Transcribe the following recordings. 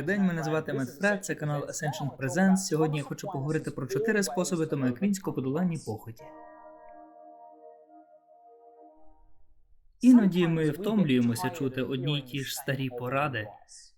Добрий день, мене звати Медфре, це канал Ascension Presents. Сьогодні я хочу поговорити про чотири способи томоаквінського подолання похоті. Іноді ми втомлюємося чути одні й ті ж старі поради,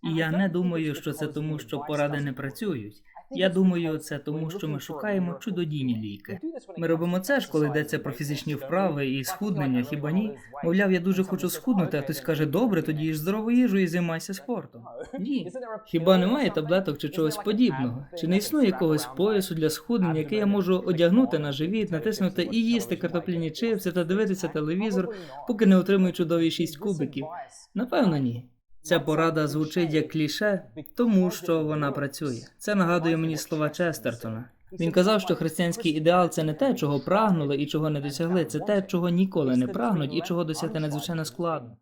і я не думаю, що це тому, що поради не працюють. Я думаю, це тому, що ми шукаємо чудодійні ліки. Ми робимо це ж, коли йдеться про фізичні вправи і схуднення, хіба ні? Мовляв, я дуже хочу схуднути, а хтось каже, добре, тоді їж здорову їжу і займайся спортом. Ні. Хіба немає таблеток чи чогось подібного? Чи не існує якогось поясу для схуднення, який я можу одягнути на живіт, натиснути і їсти картопляні чипси та дивитися телевізор, поки не отримую чудові шість кубиків? Напевно, ні. Ця порада звучить як кліше, тому що вона працює. Це нагадує мені слова Честертона. Він казав, що християнський ідеал це не те, чого прагнули і чого не досягли, це те, чого ніколи не прагнуть і чого досягти надзвичайно складно.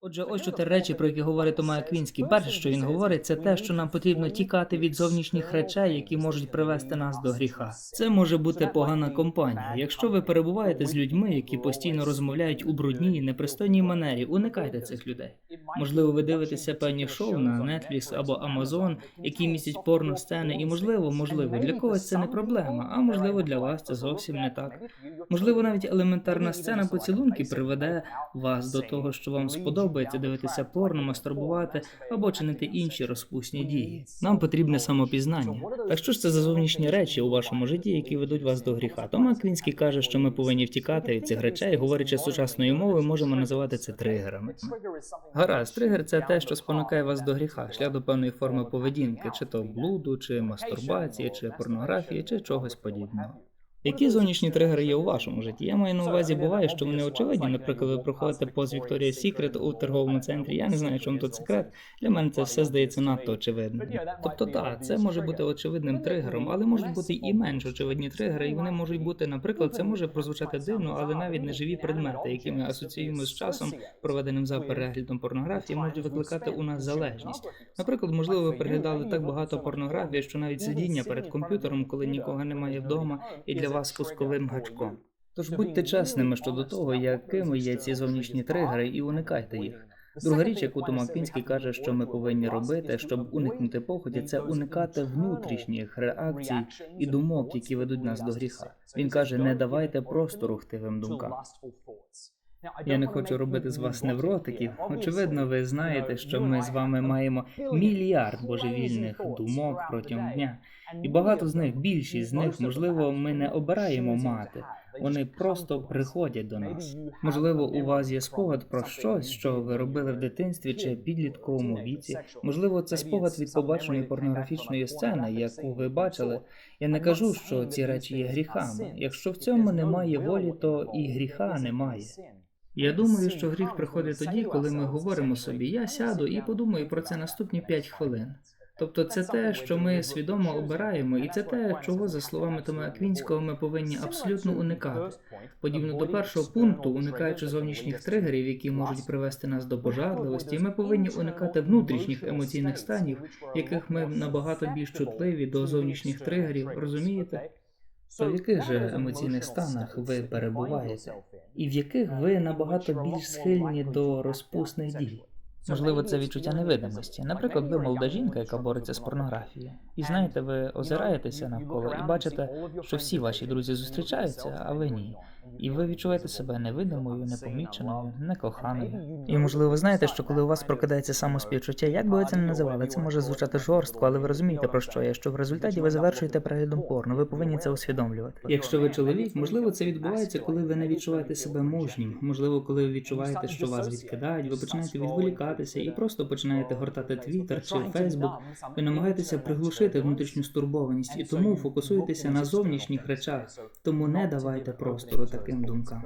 Отже, ось чотири речі, про які говорить Тома Аквінський. Перше, що він говорить, це те, що нам потрібно тікати від зовнішніх речей, які можуть привести нас до гріха. Це може бути погана компанія. Якщо ви перебуваєте з людьми, які постійно розмовляють у брудній, непристойній манері, уникайте цих людей. Можливо, ви дивитеся певні шоу на Netflix або Amazon, які містять порно сцени, і можливо, можливо, для когось це не проблема, а можливо для вас це зовсім не так. Можливо, навіть елементарна сцена поцілунки приведе вас до того, що вам сподобається дивитися порно, мастурбувати або чинити інші розпусні дії. Нам потрібне самопізнання. Так що ж це за зовнішні речі у вашому житті, які ведуть вас до гріха? Тома Квінський каже, що ми повинні втікати від цих речей, говорячи сучасною мовою, можемо називати це тригерами. Гаразд, тригер це те, що спонукає вас до гріха, шлях до певної форми поведінки, чи то блуду, чи мастурбації, чи порнографії, чи чогось подібного. Які зовнішні тригери є у вашому житті? Я маю на увазі, буває, що вони очевидні. Наприклад, ви проходите повз Victoria's Secret у торговому центрі. Я не знаю, чому тут секрет. Для мене це все здається надто очевидним. Тобто, так, це може бути очевидним тригером, але можуть бути і менш очевидні тригери, і вони можуть бути, наприклад, це може прозвучати дивно, але навіть неживі предмети, які ми асоціюємо з часом, проведеним за переглядом порнографії, можуть викликати у нас залежність. Наприклад, можливо, ви переглядали так багато порнографії, що навіть сидіння перед комп'ютером, коли нікого немає вдома, і для вас спусковим гачком. Тож будьте чесними щодо того, якими є ці зовнішні тригери, і уникайте їх. Друга річ, яку Тома Квінський каже, що ми повинні робити, щоб уникнути похоті, це уникати внутрішніх реакцій і думок, які ведуть нас до гріха. Він каже: не давайте простору хтивим думкам. Я не хочу робити з вас невротиків. Очевидно, ви знаєте, що ми з вами маємо мільярд божевільних думок протягом дня, і багато з них, більшість з них, можливо, ми не обираємо мати. Вони просто приходять до нас. Можливо, у вас є спогад про щось, що ви робили в дитинстві чи підлітковому віці. Можливо, це спогад від побаченої порнографічної сцени, яку ви бачили. Я не кажу, що ці речі є гріхами. Якщо в цьому немає волі, то і гріха немає. Я думаю, що гріх приходить тоді, коли ми говоримо собі, я сяду і подумаю про це наступні 5 хвилин. Тобто це те, що ми свідомо обираємо, і це те, чого, за словами Тома Аквінського, ми повинні абсолютно уникати. Подібно до першого пункту, уникаючи зовнішніх тригерів, які можуть привести нас до пожадливості, ми повинні уникати внутрішніх емоційних станів, яких ми набагато більш чутливі до зовнішніх тригерів, розумієте? То в яких же емоційних станах ви перебуваєте, і в яких ви набагато більш схильні до розпусних дій? Можливо, це відчуття невидимості. Наприклад, ви молода жінка, яка бореться з порнографією. І знаєте, ви озираєтеся навколо і бачите, що всі ваші друзі зустрічаються, а ви ні. І ви відчуваєте себе невидимою, непоміченою, некоханою. І можливо, ви знаєте, що коли у вас прокидається самоспівчуття, як би ви це не називали, це може звучати жорстко, але ви розумієте про що я, що в результаті ви завершуєте переглядом порно. Ви повинні це усвідомлювати. Якщо ви чоловік, можливо, це відбувається, коли ви не відчуваєте себе мужнім. Можливо, коли ви відчуваєте, що вас відкидають, ви починаєте відволікатися і просто починаєте гортати Твіттер чи Фейсбук. Ви намагаєтеся приглушити внутрішню стурбованість і тому фокусуєтеся на зовнішніх речах. Тому не давайте простору таким думкам.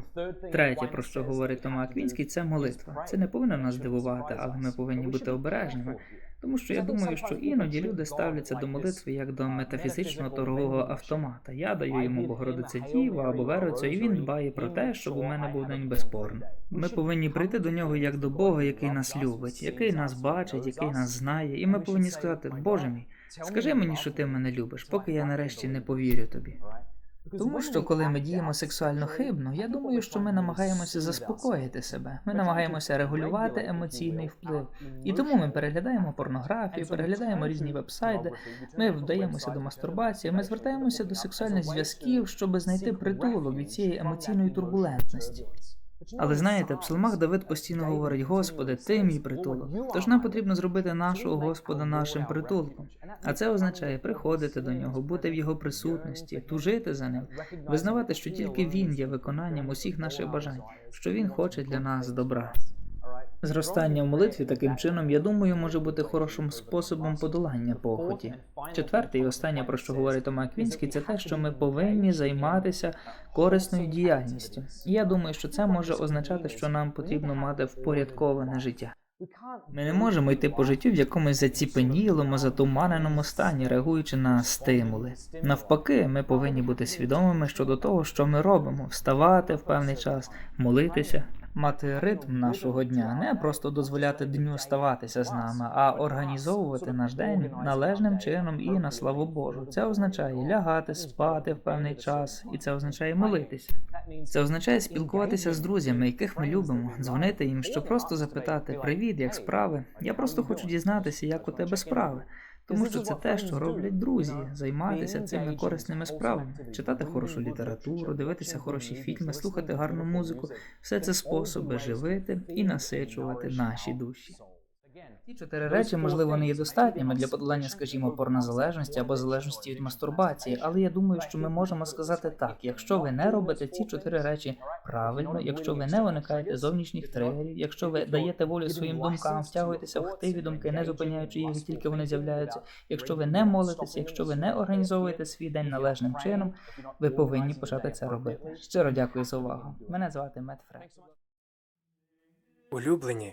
Третє, про що говорить Тома Аквінський, це молитва. Це не повинно нас дивувати, але ми повинні бути обережними. Тому що я думаю, що іноді люди ставляться до молитви як до метафізичного торгового автомата. Я даю йому Богородиця Діва або Верицю, і він дбає про те, щоб у мене був день безспорно. Ми повинні прийти до нього як до Бога, який нас любить, який нас бачить, який нас знає, і ми повинні сказати, Боже мій, скажи мені, що ти мене любиш, поки я нарешті не повірю тобі. Тому що коли ми діємо сексуально хибно, я думаю, що ми намагаємося заспокоїти себе. Ми намагаємося регулювати емоційний вплив. І тому ми переглядаємо порнографію, переглядаємо різні вебсайди, ми вдаємося до мастурбації, ми звертаємося до сексуальних зв'язків, щоб знайти притулок від цієї емоційної турбулентності. Але знаєте, в псалмах Давид постійно говорить: Господи, ти мій притулок. Тож нам потрібно зробити нашого Господа нашим притулком. А це означає приходити до нього, бути в його присутності, тужити за ним, визнавати, що тільки він є виконанням усіх наших бажань, що він хоче для нас добра. Зростання в молитві таким чином, я думаю, може бути хорошим способом подолання похоті. Четверте і останнє, про що говорить Тома Квінський, це те, що ми повинні займатися корисною діяльністю. І я думаю, що це може означати, що нам потрібно мати впорядковане життя. Ми не можемо йти по життю в якомусь заціпенілому, затуманеному стані, реагуючи на стимули. Навпаки, ми повинні бути свідомими щодо того, що ми робимо, вставати в певний час, молитися, мати ритм нашого дня, не просто дозволяти дню ставатися з нами, а організовувати наш день належним чином і на славу Божу. Це означає лягати, спати в певний час, і це означає молитися. Це означає спілкуватися з друзями, яких ми любимо, дзвонити їм, щоб просто запитати Привіт, як справи? Я просто хочу дізнатися, як у тебе справи. Тому що це те, що роблять друзі, займатися цими корисними справами, читати хорошу літературу, дивитися хороші фільми, слухати гарну музику все це способи живити і насичувати наші душі. Ці чотири речі, можливо, не є достатніми для подолання, скажімо, порнозалежності або залежності від мастурбації, але я думаю, що ми можемо сказати так: якщо ви не робите ці чотири речі правильно, якщо ви не уникаєте зовнішніх тригерів, якщо ви даєте волю своїм думкам, втягуєтеся в хтиві думки, не зупиняючи їх, як тільки вони з'являються, якщо ви не молитеся, якщо ви не організовуєте свій день належним чином, ви повинні почати це робити. Щиро дякую за увагу. Мене звати Мет Фред. Улюблені,